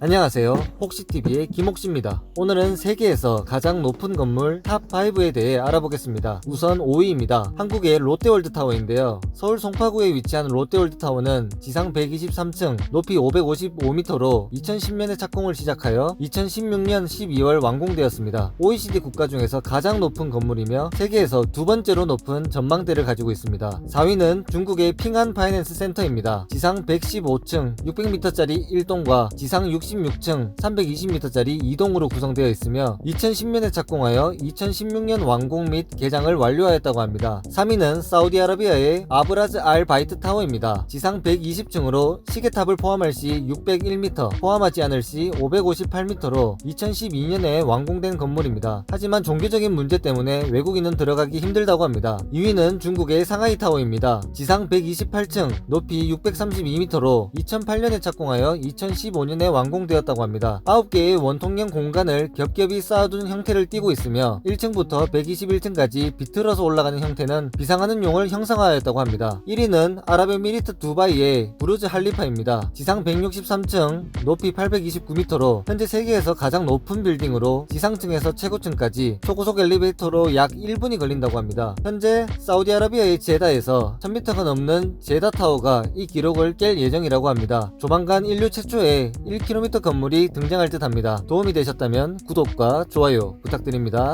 안녕하세요. 혹시TV의 김옥시입니다. 오늘은 세계에서 가장 높은 건물 탑5에 대해 알아보겠습니다. 우선 5위입니다. 한국의 롯데월드타워인데요. 서울 송파구에 위치한 롯데월드타워는 지상 123층, 높이 555m로 2010년에 착공을 시작하여 2016년 12월 완공되었습니다. OECD 국가 중에서 가장 높은 건물이며 세계에서 두 번째로 높은 전망대를 가지고 있습니다. 4위는 중국의 핑한 파이낸스 센터입니다. 지상 115층, 600m짜리 1동과 지상 66층, 320m짜리 2동으로 구성되어 있으며 2010년에 착공하여 2016년 완공 및 개장을 완료하였다고 합니다. 3위는 사우디아라비아의 아브라즈 알 바이트 타워입니다. 지상 120층으로 시계탑을 포함할 시 601m, 포함하지 않을 시 558m로 2012년에 완공된 건물입니다. 하지만 종교적인 문제 때문에 외국인은 들어가기 힘들다고 합니다. 2위는 중국의 상하이 타워입니다. 지상 128층, 높이 632m로 2008년에 착공하여 2015년에 완공 되었다고 합니다. 9개의 원통형 공간을 겹겹이 쌓아둔 형태를 띠고 있으며 1층부터 121층까지 비틀어서 올라가는 형태는 비상하는 용을 형상화하였다고 합니다. 1위는 아랍에미리트 두바이의 부르즈 할리파입니다. 지상 163층, 높이 829m로 현재 세계에서 가장 높은 빌딩으로 지상층에서 최고층까지 초고속 엘리베이터로 약 1분이 걸린다고 합니다. 현재 사우디아라비아의 제다에서 1000m가 넘는 제다 타워가 이 기록을 깰 예정이라고 합니다. 조만간 인류 최초의 1km 건물이 등장할 듯 합니다. 도움이 되셨다면 구독과 좋아요 부탁드립니다.